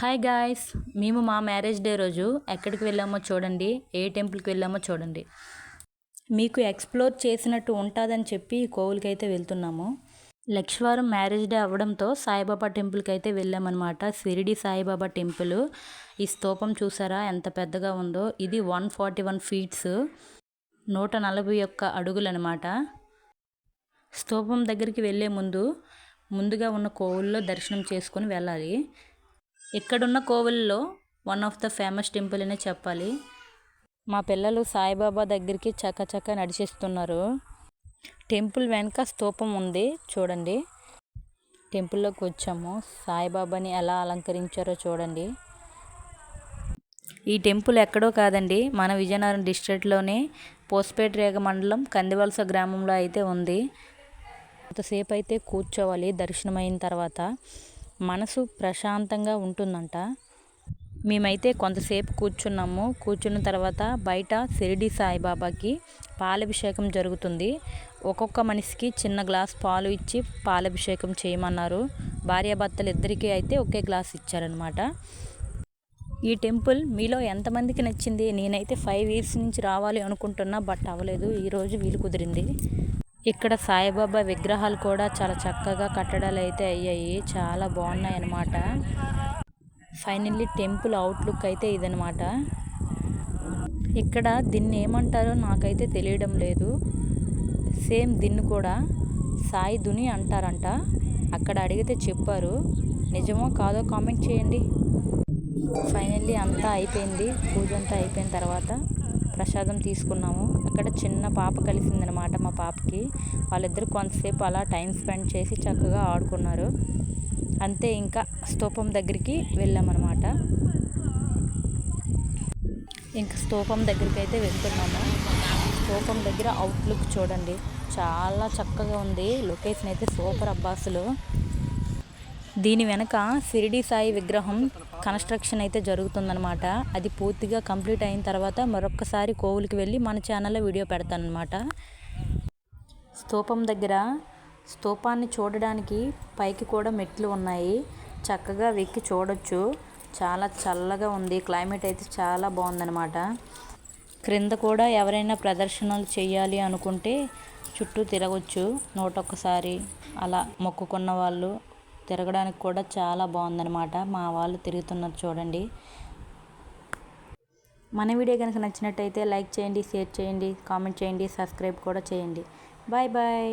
Hi guys మేము మా marriage day రోజు ఎక్కడికి వెళ్ళామో చూడండి ఏ టెంపుల్కి వెళ్ళామో చూడండి. మీకు ఎక్స్ప్లోర్ చేసినట్టు ఉంటుందని చెప్పి కోవులకి అయితే వెళ్తున్నాము. లక్ష్వారం మ్యారేజ్ డే అవ్వడంతో సాయిబాబా టెంపుల్కి అయితే వెళ్ళామన్నమాట. సిరిడి సాయిబాబా టెంపుల్ ఈ స్తూపం చూసారా ఎంత పెద్దగా ఉందో. ఇది వన్ ఫార్టీ వన్ ఫీట్స్ నూట నలభై ఒక్క అడుగులు అనమాట స్తూపం దగ్గరికి వెళ్ళే ముందు ముందుగా ఉన్న కోవుల్లో దర్శనం చేసుకొని వెళ్ళాలి. ఇక్కడున్న కోవిల్లో one of the famous temple అనే చెప్పాలి. మా పిల్లలు సాయిబాబా దగ్గరికి చక్క నడిచేస్తున్నారు. టెంపుల్ వెనక స్తూపం ఉంది చూడండి. టెంపుల్లోకి వచ్చాము. సాయిబాబాని ఎలా అలంకరించారో చూడండి. ఈ టెంపుల్ ఎక్కడో కాదండి మన విజయనగరం డిస్ట్రిక్ట్లోనే పోస్పేట రేగ మండలం కందివలస గ్రామంలో అయితే ఉంది. కొంతసేపు అయితే కూర్చోవాలి దర్శనం అయిన తర్వాత. మనసు ప్రశాంతంగా ఉంటుందంట. మేమైతే కొంతసేపు కూర్చున్నాము. కూర్చున్న తర్వాత బయట షిరిడి సాయిబాబాకి పాలభిషేకం జరుగుతుంది. ఒక్కొక్క మనిషికి చిన్న గ్లాస్ పాలు ఇచ్చి పాలభిషేకం చేయమన్నారు. భార్యాభర్తలు ఇద్దరికీ అయితే ఒకే గ్లాస్ ఇచ్చారనమాట ఈ టెంపుల్ మీలో ఎంతమందికి నచ్చింది? నేనైతే ఫైవ్ ఇయర్స్ నుంచి రావాలి అనుకుంటున్నా బట్ అవ్వలేదు. ఈరోజు వీలు కుదిరింది. ఇక్కడ సాయిబాబా విగ్రహాలు కూడా చాలా చక్కగా కట్టడాలు అయితే అయ్యాయి. చాలా బాగున్నాయి అన్నమాట ఫైనల్లీ టెంపుల్ అవుట్లుక్ అయితే ఇదనమాట ఇక్కడ దీన్ని ఏమంటారో నాకైతే తెలియడం లేదు. సేమ్ దీన్ని కూడా సాయి దుని అంటారంట. అక్కడ అడిగితే చెప్పారు. నిజమో కాదో కామెంట్ చేయండి. ఫైనల్లీ అంతా అయిపోయింది. పూజ అంతా అయిపోయిన తర్వాత ప్రసాదం తీసుకున్నాము. అక్కడ చిన్న పాప కలిసిందనమాట మా పాపకి. వాళ్ళిద్దరు కొంతసేపు అలా టైం స్పెండ్ చేసి చక్కగా ఆడుకున్నారు. అంతే ఇంకా స్తూపం దగ్గరికి వెళ్ళామన్నమాట ఇంకా స్తూపం దగ్గరికి అయితే వెళ్తున్నాము. స్తూపం దగ్గర అవుట్లుక్ చూడండి. చాలా చక్కగా ఉంది. లొకేషన్ అయితే సూపర్ అబ్బాసులు దీని వెనక షిరిడి సాయి విగ్రహం కన్స్ట్రక్షన్ అయితే జరుగుతుందనమాట అది పూర్తిగా కంప్లీట్ అయిన తర్వాత మరొకసారి కోవులకి వెళ్ళి మన ఛానల్లో వీడియో పెడతానమాట స్తూపం దగ్గర స్తూపాన్ని చూడడానికి పైకి కూడా మెట్లు ఉన్నాయి. చక్కగా వెక్కి చూడొచ్చు. చాలా చల్లగా ఉంది. క్లైమేట్ అయితే చాలా బాగుందనమాట క్రింద కూడా ఎవరైనా ప్రదర్శనలు చేయాలి అనుకుంటే చుట్టూ తిరగచ్చు. నూటొక్కసారి అలా మొక్కుకున్న వాళ్ళు తిరగడానికి కూడా చాలా బాగుందనమాట మా వాళ్ళు తిరుగుతున్నారు చూడండి. మన వీడియో కనుక నచ్చినట్టయితే లైక్ చేయండి షేర్ చేయండి కామెంట్ చేయండి సబ్స్క్రైబ్ కూడా చేయండి. Bye bye.